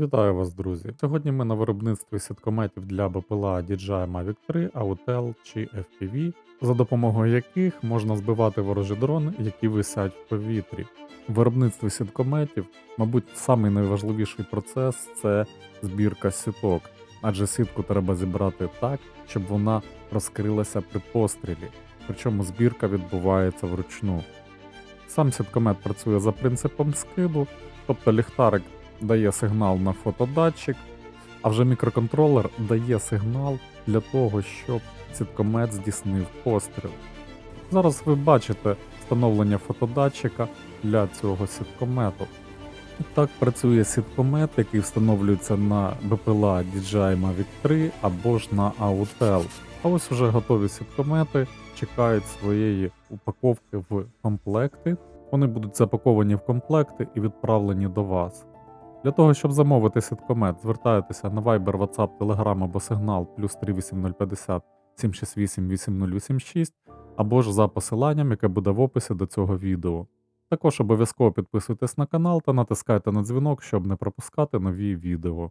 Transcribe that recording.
Вітаю вас, друзі! Сьогодні ми на виробництві сіткометів для БПЛА DJI Mavic 3, AUTEL чи FPV, за допомогою яких можна збивати ворожі дрони, які висять в повітрі. В виробництві сіткометів, мабуть, самий найважливіший процес це збірка сіток, адже сітку треба зібрати так, щоб вона розкрилася при пострілі. Причому збірка відбувається вручну. Сам сіткомет працює за принципом скиду, тобто ліхтарик дає сигнал на фотодатчик, а вже мікроконтролер дає сигнал для того, щоб сіткомет здійснив постріл. Зараз ви бачите встановлення фотодатчика для цього сіткомету. І так працює сіткомет, який встановлюється на БПЛА DJI Mavic 3 або ж на AUTEL. А ось уже готові сіткомети чекають своєї упаковки в комплекти. Вони будуть запаковані в комплекти і відправлені до вас. Для того, щоб замовити сіткомет, звертайтеся на Viber, WhatsApp, Telegram або сигнал плюс 38050 768 8086 або ж за посиланням, яке буде в описі до цього відео. Також обов'язково підписуйтесь на канал та натискайте на дзвінок, щоб не пропускати нові відео.